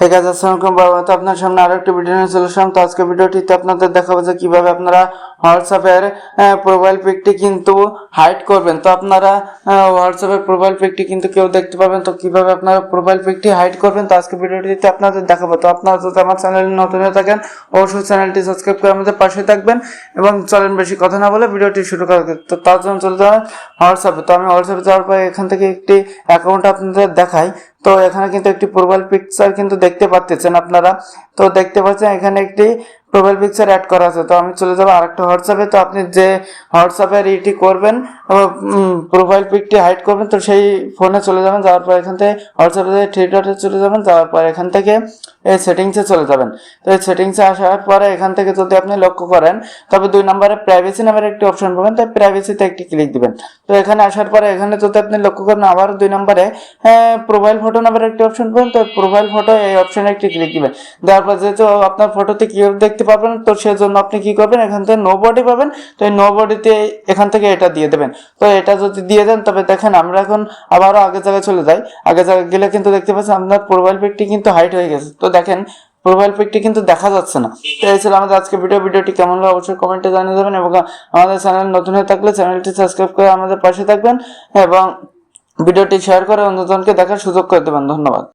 হে আসসালামাইকুম বাবা তো আপনার সামনে আরও একটি ভিডিও নিয়ে চলে আসলাম। তো আজকে ভিডিওটিতে আপনাদের দেখাবো যে কীভাবে আপনারা হোয়াটসঅ্যাপের প্রোফাইল পিকটি কিন্তু হাইড করবেন। তো আপনারা হোয়াটসঅ্যাপের প্রোফাইল পিকটি কিন্তু কেউ দেখতে পাবেন তো কীভাবে আপনারা প্রোফাইল পিকটি হাইড করবেন, তো আজকে ভিডিওটিতে আপনাদের দেখাবো। তো আপনারা যদি আমার চ্যানেলে নতুন হয়ে থাকেন, অবশ্যই চ্যানেলটি সাবস্ক্রাইব করে আমাদের পাশে থাকবেন এবং চলেন বেশি কথা না বলে ভিডিওটি শুরু করা। তো তার জন্য চলে যাবেন হোয়াটসঅ্যাপে তো আমি হোয়াটসঅ্যাপে যাওয়ার পরে এখান থেকে একটি অ্যাকাউন্ট আপনাদের দেখাই। তো এখানে কিন্তু একটি প্রোফাইল পিকচার কিন্তু দেখতে পাচ্ছেন আপনারা। তো দেখতে পাচ্ছেন এখানে একটি প্রোফাইল পিকচার অ্যাড করা আছে। তো আমি চলে যাব আরেকটা হোয়াটসঅ্যাপে তো আপনি যে হোয়াটসঅ্যাপের ইটি করবেন প্রোফাইল পিকটি হাইড করবেন, তো সেই ফোনে চলে যাবেন, যাওয়ার পর এখান থেকে হোয়াটসঅ্যাপে থ্রি ডটে চলে যাবেন, যাওয়ার পর এখান থেকে এই সেটিংসে চলে যাবেন। তো এই সেটিংসে আসার পরে এখান থেকে যদি আপনি লক্ষ্য করেন, তবে দুই নম্বরে প্রাইভেসি নামের একটি অপশন পাবেন, তাই প্রাইভেসিতে একটি ক্লিক দিবেন। তো এখানে আসার পরে এখানে যদি আপনি লক্ষ্য করেন আবার দুই নম্বরে প্রোফাইল ফটো নামের একটি অপশন পাবেন, তো প্রোফাইল ফটো এই অপশনে একটি ক্লিক দিবেন। দেওয়ার পর যেহেতু আপনার ফটোতে কি দেখতে পাবেন তো সেজন্য আপনি কি করবেন? এখান থেকে নো বডি পাবেন। তো এই নো বডিতে এখান থেকে এটা দিয়ে দেবেন। তো এটা যদি দিয়ে দেন, তবে দেখেন আমরা এখন আবারও আগের জায়গায় চলে যাই। আগের জায়গায় গেলে কিন্তু দেখতে পাচ্ছেন আপনার প্রোফাইল পিকটি কিন্তু হাইট হয়ে গেছে। তো দেখেন প্রোফাইল পিকটি কিন্তু দেখা যাচ্ছে না। তো এই ছিল আমাদের আজকে ভিডিও ভিডিওটি কেমন হলো অবশ্যই কমেন্টে জানিয়ে দেবেন এবং আমাদের চ্যানেল নতুন হয়ে থাকলে চ্যানেলটি সাবস্ক্রাইব করে আমাদের পাশে থাকবেন এবং ভিডিওটি শেয়ার করে অন্যজনকে দেখার সুযোগ করে দেবেন। ধন্যবাদ।